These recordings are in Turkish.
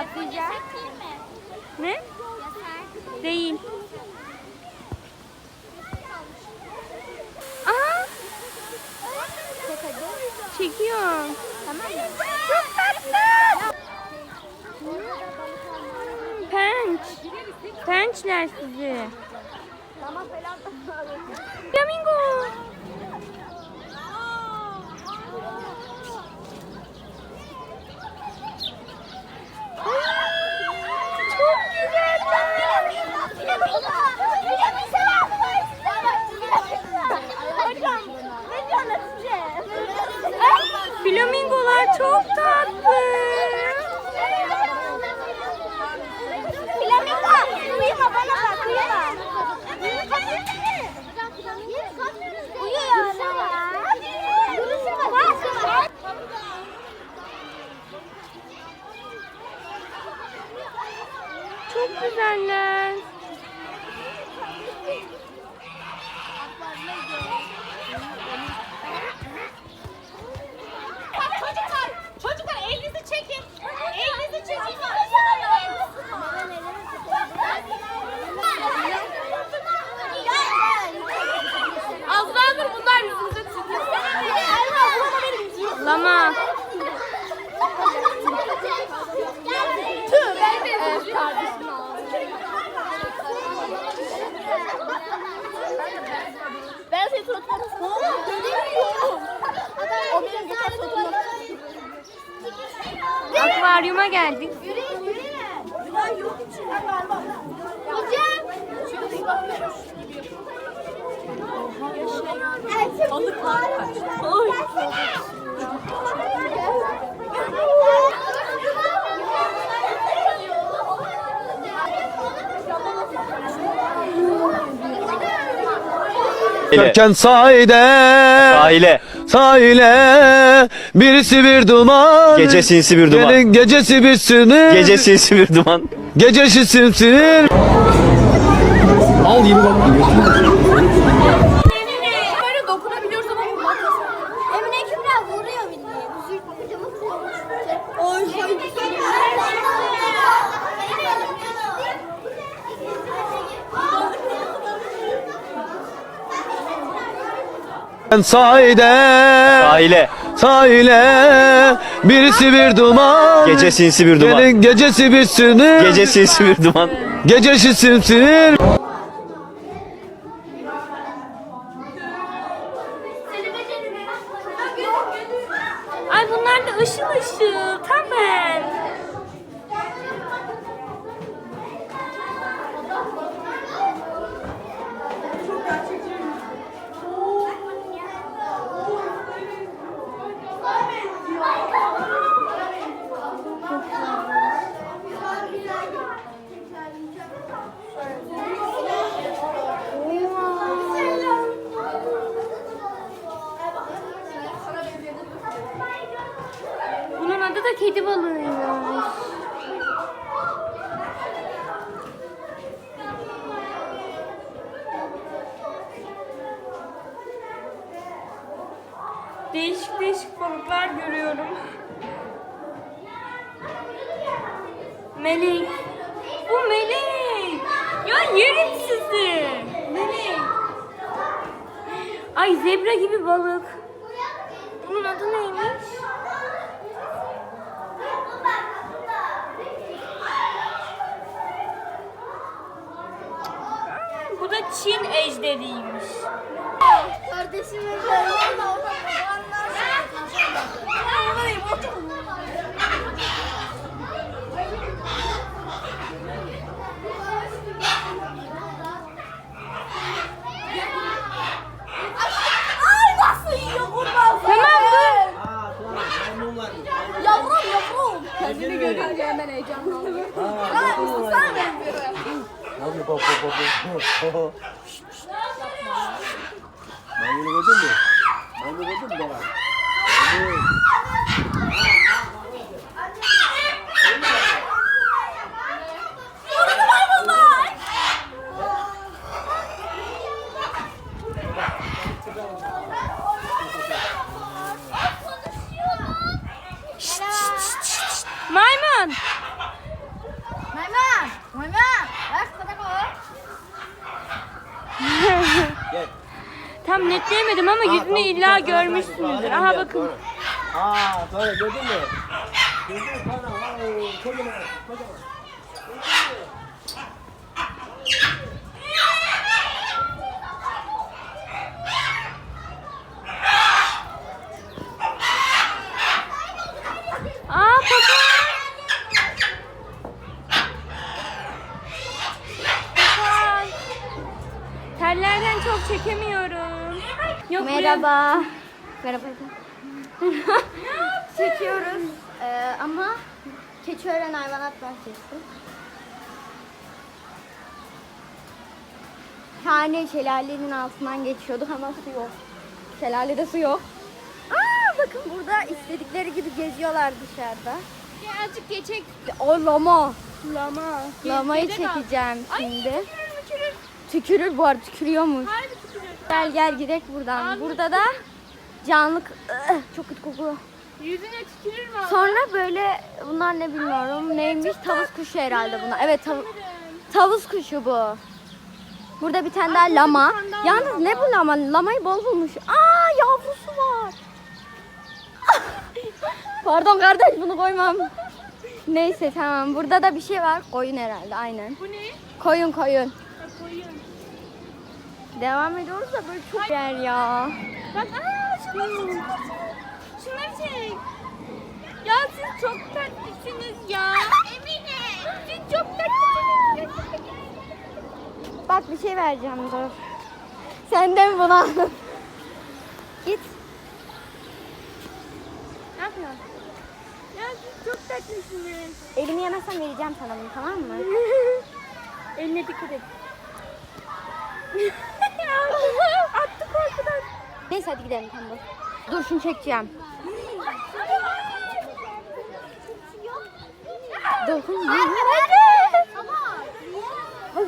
Atlayacağız. Ne? Değil. Aha. Çekiyorum. Çok tatlı. Penç. Pençler sizi. Flamingo. Çok güzeller. Flamingolar çok tatlı. Flamingo, uyuma bana bak, uyuma. Uyuyor ama ya. Çok güzeller. Çocuklar, çocuklar elinizi çekin. Elinizi çekin. Azra dur bunlar yüzümüze çıkıyor. De evet, kardeşim Ben seni tutmadım. O benim geçen tutumum. Akvaryuma geldik. Yürüyün yürüyün. Ulan yok içinde galiba. Yiyeceğim. Evet. Balık var. Oy. Derken sahile, Aile. sahile birisi bir duman. Gece sinsi bir duman. Gelin gecesi bir sinir. Gece sinsi bir duman. Gecesi simsinir. Al gibi bak. Sahile, Aile. sahile birisi bir duman. Gece sinsi bir duman. Gecesi bir sinir. Gece sinsi bir duman. Gecesi simsinir. Ay bunlar da ışıl ışıl. Tam ben. Bunun adı da kedi balığıymış. Değişik balıklar görüyorum. Melek. Bu melek. Ya yerim sizi. Melek. Ay zebra gibi balık. Bunun adı neymiş? Bu da Çin ejderiymiş. Kardeşime söylüyorum. Maymunu gördün mü? Maymunu gördün mü maymunlar. Maymun. Maymun. Maymun. Bak sana koy. Tam netleyemedim ama yüzünü illa görmüşsünüzdür. Aha bakın. Aa, sonra gördün mü? Gördün mü? Kocaman. Kocaman. Tellerden çok çekemiyorum. Yok Merhaba. Merhaba. Çekiyoruz Ee, ama Keçiören Hayvanat Bahçesi. Tane şelalenin altından geçiyorduk ama su yok. Şelalede su yok. Aa bakın burada istedikleri gibi geziyorlar dışarıda. Azıcık geçek. O lama. Lama. Lamayı kal. çekeceğim Ay şimdi. tükürür tükürür. Tükürür bu arada tükürüyormuş. Tükürür. Gel gel gidelim buradan. Burada da canlı Ih, çok kötü kokuyor. Yüzüne tükürür mü? Sonra böyle bunlar ne bilmiyorum neymiş tavus kuşu herhalde bunlar. Evet tav- tavus kuşu bu. Burada bir tane daha lama. tane daha Yalnız lama. ne bu lama? Lamayı bol bulmuş. Aa yavrusu var. Pardon kardeş bunu koymam. Neyse tamam. Burada da bir şey var. Koyun herhalde aynen. Bu ne? Koyun koyun. Ha, koyun. Devam ediyoruz da böyle çok yer ya. Bak aa şunları çek şunları çek. Şunları çek. Ya siz çok tatlısınız ya. Emine. Siz çok tatlısınız. Bak bir şey vereceğim dur. Senden buna. Git. Ne yapıyorsun? Ya siz çok tatlısınız. Elimi yemezsen vereceğim sana bunu tamam mı? Eline dikkat et. Attı korkudan. Neyse hadi gidelim tamam. Dur şunu çekeceğim. Dokunma. Bak,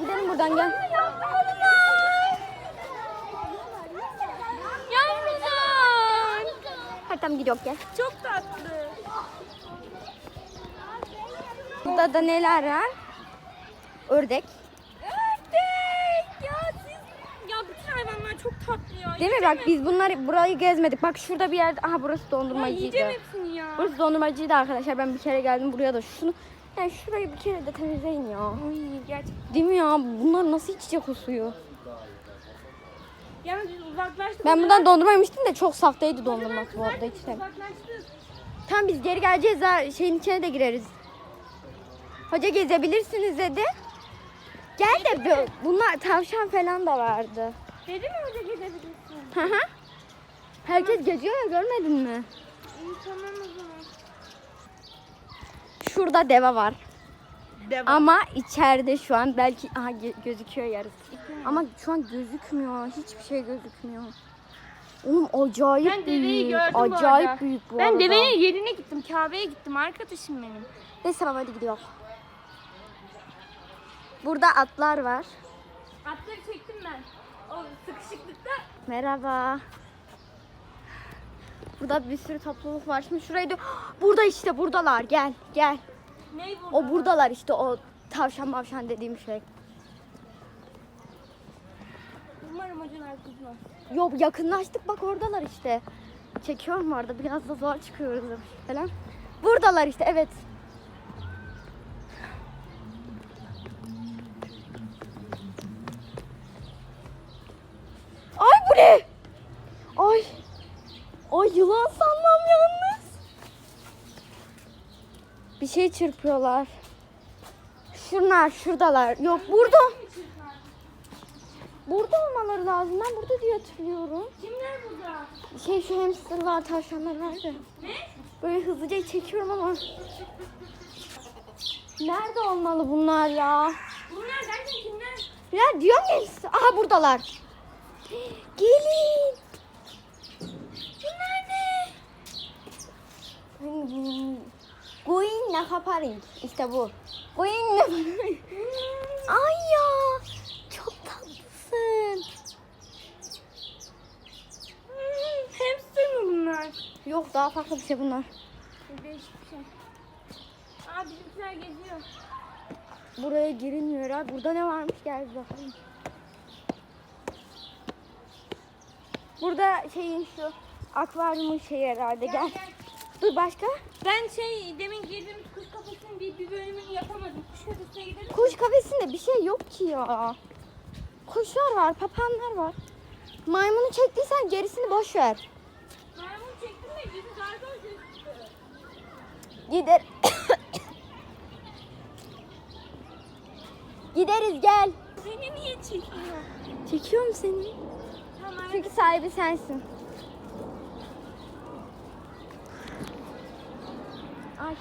Gidelim buradan gel. Yavrular. Hadi tamam gidiyoruz gel. Çok tatlı. Burada da neler var? Ördek. Ya siz. Ya bütün hayvanlar çok tatlı ya. Değil mi? Bak biz bunları burayı gezmedik. Bak şurada bir yerde. Aha burası Ya dondurmacıydı. yiyeceğim hepsini ya. Burası dondurmacıydı arkadaşlar. Ben bir kere geldim buraya da şunu. Yani şurayı bir kere de temizleyin ya. Ay gerçekten. Değil mi ya? Bunlar nasıl içecek o suyu? Yalnız biz uzaklaştık. Ben buradan dondurma yemiştim de çok saftaydı dondurması bu arada içtim. Uzaklaştık. Tamam biz geri geleceğiz ha şeyin içine de gireriz. Hoca gezebilirsiniz dedi. Gel de bu- bunlar tavşan falan da vardı. Dedi mi hoca gidebilirsin? Hı hı. Herkes geziyor ya görmedin mi? İyi tamam o zaman. Şurada deve var. Devam. Ama içeride şu an belki aha ge- gözüküyor yarısı. Ama şu an gözükmüyor. Hiçbir şey gözükmüyor. Oğlum acayip Ben deveyi büyük. gördüm bu acayip arada. büyük bu Ben arada. devenin yerine gittim. Kabe'ye gittim arkadaşım benim. Neyse tamam hadi gidiyor. Burada atlar var. Atları ben. O sıkışıklıkta Merhaba. Burada bir sürü topluluk var. Şimdi şurayı da... Burada işte buradalar. Gel gel. Ne burada? O buradalar işte o tavşan mavşan dediğim şey. Umarım hocanın arkasında. Yok yakınlaştık bak oradalar işte. Çekiyorum orada biraz da zor çıkıyoruz falan. Buradalar işte evet. Ay bu ne? Ay. Ay yılan sanmam yalnız. Bir şey çırpıyorlar. Şunlar şuradalar. Yok burada. Burada olmaları lazım. Ben burada diye hatırlıyorum. Kimler burada? Şey şu hamsterlar, tavşanlar nerede? Ne? Böyle hızlıca çekiyorum ama. Nerede olmalı bunlar ya? Bunlar derken kimler? Ya diyorum ya size. Aha buradalar. Gelin. Bunlar ne? Going Nakaparing. İşte bu. Going Nakaparing. Ay ya. Çok tatlısın. Hmm, hamster mı bunlar? Yok daha farklı bir şey bunlar. Değişik bir şey. Aa bizimkiler geziyor. Buraya girilmiyor ha. Burada ne varmış gel bakalım. Burada şeyin şu akvaryumun şeyi herhalde gel. Dur başka? Ben şey demin girdiğimiz kuş kafesinin bir, bir bölümünü yapamadım. Kuş kafesine gidelim. Kuş kafesinde bir şey yok ki ya. Kuşlar var, papağanlar var. Maymunu çektiysen gerisini boş ver. Maymun çektim de yüzü zargın gözüktü. Gider. Gideriz gel. Seni niye çekiyor? Çekiyorum seni. Tamam. Çünkü sahibi sensin. Ay.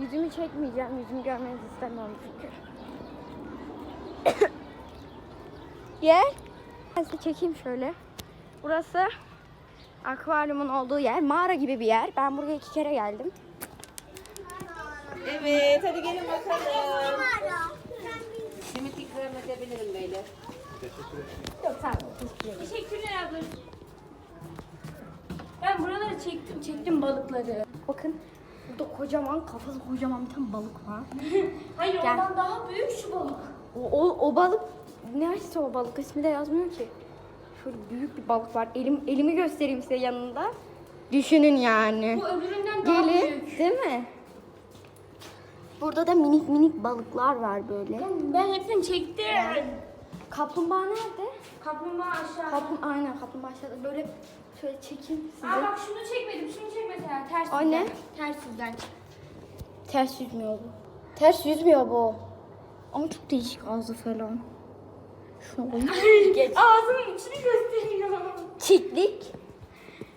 Yüzümü çekmeyeceğim. Yüzümü görmenizi istemiyorum çünkü. Gel. Ben size çekeyim şöyle. Burası akvaryumun olduğu yer. Mağara gibi bir yer. Ben buraya iki kere geldim. Evet, hadi gelin bakalım. Simit ikram edebilirim böyle. Yok sağ ol. Teşekkürler abla. Çektim, çektim balıkları. Bakın burada kocaman kafası kocaman bir tane balık var. Hayır Gel. ondan daha büyük şu balık. O, o, o balık neresi o balık ismi de yazmıyor ki. Şöyle büyük bir balık var. Elim elimi göstereyim size yanında. Düşünün yani. Bu öbüründen daha Gelin, büyük. değil mi? Burada da minik minik balıklar var böyle. Ben hepsini çektim. Kaplumbağa nerede? Kaplumbağa aşağı. Kaplum aynen kaplumbağa aşağıda. Böyle şöyle çekeyim size. Aa bak şunu çekmedim, şunu çek mesela. Ters O yüzden. ne? Ters yüzden. Ters yüzmüyor bu. Ters yüzmüyor bu. Ama çok değişik ağzı falan. Şuna koyayım. Ağzımın içini gösteriyor. Çitlik.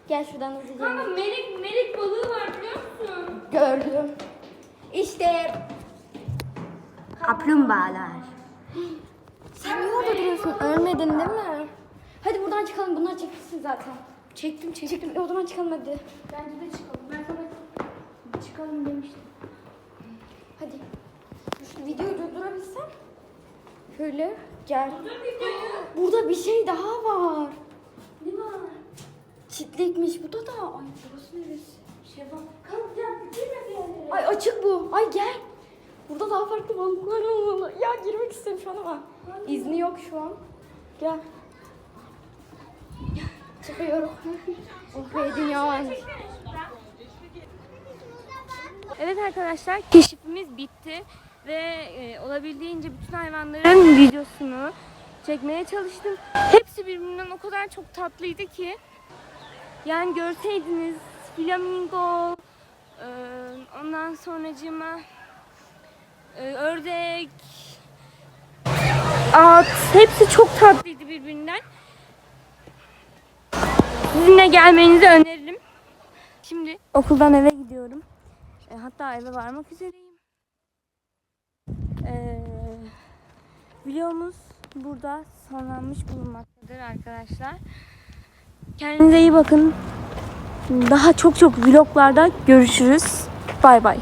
Gel şuradan hızlıca Kanka inelim. melek, melek balığı var biliyor musun? Gördüm. İşte kaplumbağalar. Sen niye orada duruyorsun? Ölmedin değil mi? Hadi buradan çıkalım. Bunlar çekilsin zaten. Çektim çektim. Çektim. E, o zaman çıkalım hadi. Bence de çıkalım. Ben sana Çıkalım demiştim. Hadi. Şu videoyu durdurabilsem. Şöyle gel. videoyu. Burada bir şey daha var. Ne var? Çitlikmiş. Bu da da. Ay burası neresi? Şey bak. Kanka gel girme bir yerlere. Ay açık bu. Ay gel. Burada daha farklı balıklar olmalı. Ya girmek şu an ama izni yok şu an. Gel. Çıkıyorum. oh be dünya. Evet arkadaşlar keşifimiz bitti ve e, olabildiğince bütün hayvanların videosunu çekmeye çalıştım. Hepsi birbirinden o kadar çok tatlıydı ki yani görseydiniz flamingo e, ondan sonracığıma e, ördek at hepsi çok tatlıydı birbirinden. Sizinle gelmenizi öneririm. Şimdi okuldan eve gidiyorum. E, hatta eve varmak üzereyim. E, videomuz burada sonlanmış bulunmaktadır arkadaşlar. Kendinize iyi bakın. Daha çok çok vloglarda görüşürüz. Bay bay.